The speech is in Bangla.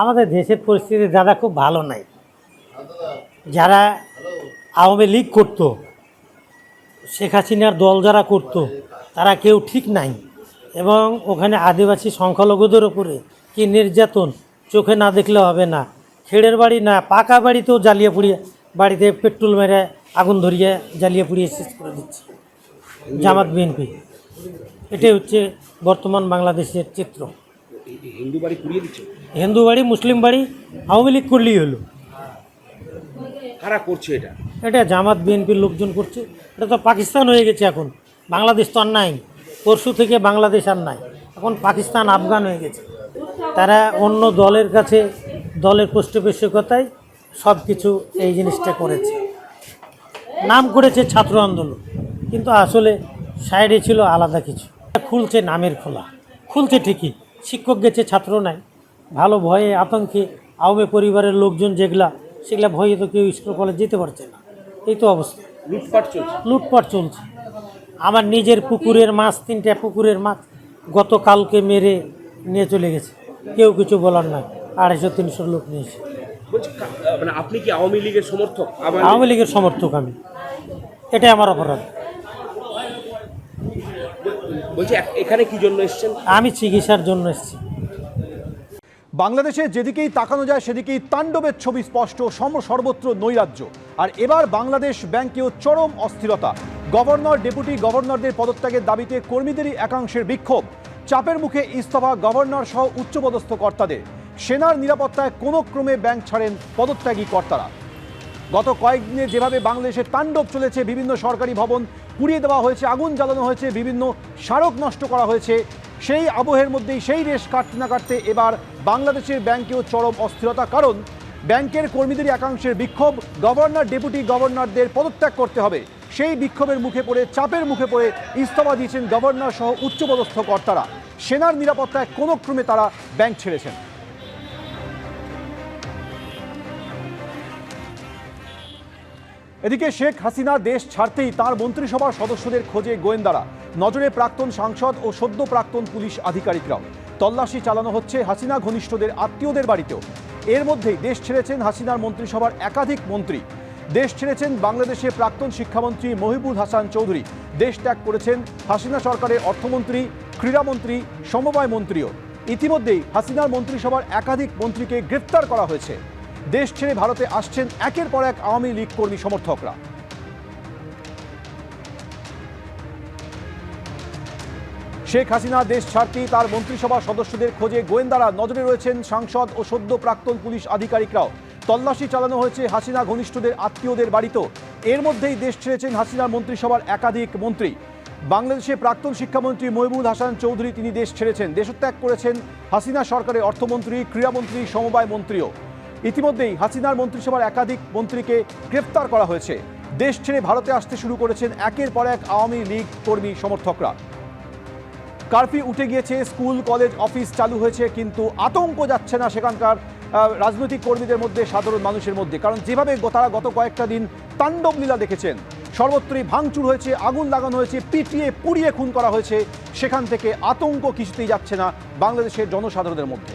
আমাদের দেশের পরিস্থিতি দাদা খুব ভালো নাই। যারা আওয়ামী লীগ করতো, শেখ হাসিনার দল যারা করতো, তারা কেউ ঠিক নাই। এবং ওখানে আদিবাসী সংখ্যালঘুদের ওপরে কি নির্যাতন চোখে না দেখলে হবে না। খেড়ের বাড়ি না, পাকা বাড়িতেও জ্বালিয়ে পুড়িয়ে বাড়িতে পেট্রোল মেরে আগুন ধরিয়ে জ্বালিয়ে পুড়িয়ে শেষ করে দিচ্ছে। জামাত বিএনপি। এটাই হচ্ছে বর্তমান বাংলাদেশের চিত্র। হিন্দু বাড়ি পুড়িয়ে দিচ্ছে? হিন্দু বাড়ি মুসলিম বাড়ি আওয়ামী লীগ করলেই হলো। কারা করছে এটা? এটা জামাত বিএনপির লোকজন করছে। এটা তো পাকিস্তান হয়ে গেছে এখন। বাংলাদেশ তো আর নাই। পরশু থেকে বাংলাদেশ আর নাই। এখন পাকিস্তান আফগান হয়ে গেছে। তারা অন্য দলের কাছে দলের পৃষ্ঠপোষকতায় সব কিছু এই জিনিসটা করেছে। নাম করেছে ছাত্র আন্দোলন। কিন্তু আসলে সাইডে ছিল আলাদা কিছু। খুলছে নামের খোলা। খুলছে ঠিকই। শিক্ষক গেছে ছাত্র নাই। ভালো ভয়ে আতঙ্কে আওয়ামী পরিবারের লোকজন যেগুলা সেগুলা ভয়ে তো কেউ স্কুল কলেজ যেতে পারছে না। এই তো অবস্থা। লুটপাট চলছে। লুটপাট চলছে। আমার নিজের পুকুরের মাছ তিনটা পুকুরের মাছ গতকালকে মেরে নিয়ে চলে গেছে। কেউ কিছু বলার নাই। আড়াইশো তিনশো লোক নিয়েছে। মানে আপনি কি আওয়ামী লীগের সমর্থক? আওয়ামী লীগের সমর্থক আমি। এটাই আমার অপরাধ। বলছি এখানে কি জন্য এসেছেন? আমি চিকিৎসার জন্য এসেছি। বাংলাদেশে যেদিকেই তাকানো যায় সেদিকেই তাণ্ডবের ছবি স্পষ্ট সম- সর্বত্র নৈরাজ্য। আর এবার বাংলাদেশ ব্যাংকেও চরম অস্থিরতা। গভর্নর ডেপুটি গভর্নরদের পদত্যাগের দাবিতে কর্মীদেরই একাংশের বিক্ষোভ। চাপের মুখে ইস্তফা গভর্নর সহ উচ্চপদস্থ কর্তাদের। সেনার নিরাপত্তায় কোনো ক্রমে ব্যাংক ছাড়েন পদত্যাগী কর্তারা। গত কয়েকদিনে যেভাবে বাংলাদেশে তাণ্ডব চলেছে বিভিন্ন সরকারি ভবন পুড়িয়ে দেওয়া হয়েছে, আগুন জ্বালানো হয়েছে, বিভিন্ন স্মারক নষ্ট করা হয়েছে। সেই আবহের মধ্যেই সেই রেশ কাটতে না কাটতে এবার বাংলাদেশের ব্যাংকেও চরম অস্থিরতা। কারণ ব্যাংকের কর্মীদের একাংশের বিক্ষোভ, গভর্নর, ডেপুটি গভর্নরদের পদত্যাগ করতে হবে। সেই বিক্ষোভের মুখে পড়ে, চাপের মুখে পড়ে ইস্তফা দিয়েছেন গভর্নর সহ উচ্চপদস্থ কর্তারা। সেনার নিরাপত্তায় কোনো ক্রমে তারা ব্যাংক ছেড়েছেন। এদিকে শেখ হাসিনা দেশ ছাড়তেই তার মন্ত্রিসভার সদস্যদের খোঁজে গোয়েন্দারা। নজরে প্রাক্তন সাংসদ ও সদ্য প্রাক্তন পুলিশ আধিকারিকরাও। তল্লাশি চালানো হচ্ছে হাসিনা ঘনিষ্ঠদের আত্মীয়দের বাড়িতেও। এর মধ্যেই দেশ ছেড়েছেন হাসিনার মন্ত্রিসভার একাধিক মন্ত্রী। দেশ ছেড়েছেন বাংলাদেশে প্রাক্তন শিক্ষামন্ত্রী মহিবুল হাসান চৌধুরী। দেশ ত্যাগ করেছেন হাসিনা সরকারের অর্থমন্ত্রী, ক্রীড়ামন্ত্রী, সমবায় মন্ত্রীও। ইতিমধ্যেই হাসিনার মন্ত্রিসভার একাধিক মন্ত্রীকে গ্রেফতার করা হয়েছে। দেশ ছেড়ে ভারতে আসছেন একের পর এক আওয়ামী লীগ কর্মী সমর্থকরা। শেখ হাসিনা দেশ ছাড়তেই তার মন্ত্রিসভা সদস্যদের খোঁজে গোয়েন্দারা নজরে রয়েছেন সাংসদ ও সদ্য প্রাক্তন পুলিশ আধিকারিকরাও। তল্লাশি চালানো হয়েছে হাসিনা ঘনিষ্ঠদের আত্মীয়দের বাড়িতেও। এর মধ্যেই দেশ ছেড়েছেন হাসিনার মন্ত্রিসভার একাধিক মন্ত্রী। বাংলাদেশে প্রাক্তন শিক্ষামন্ত্রী মহিবুল হাসান চৌধুরী তিনি দেশ ছেড়েছেন। দেশত্যাগ করেছেন হাসিনা সরকারের অর্থমন্ত্রী, ক্রীড়ামন্ত্রী, সমবায় মন্ত্রীও। ইতিমধ্যেই হাসিনার মন্ত্রিসভার একাধিক মন্ত্রীকে গ্রেফতার করা হয়েছে। দেশ ছেড়ে ভারতে আসতে শুরু করেছেন একের পর এক আওয়ামী লীগ কর্মী সমর্থকরা। কারফিউ উঠে গিয়েছে, স্কুল, কলেজ, অফিস চালু হয়েছে, কিন্তু আতঙ্ক যাচ্ছে না সেখানকার রাজনৈতিক কর্মীদের মধ্যে, সাধারণ মানুষের মধ্যে। কারণ যেভাবে তারা গত কয়েকটা দিন তাণ্ডব লীলা দেখেছেন, সর্বত্রই ভাঙচুর হয়েছে, আগুন লাগানো হয়েছে, পিটিয়ে পুড়িয়ে খুন করা হয়েছে, সেখান থেকে আতঙ্ক কিছুতেই যাচ্ছে না বাংলাদেশের জনসাধারণের মধ্যে।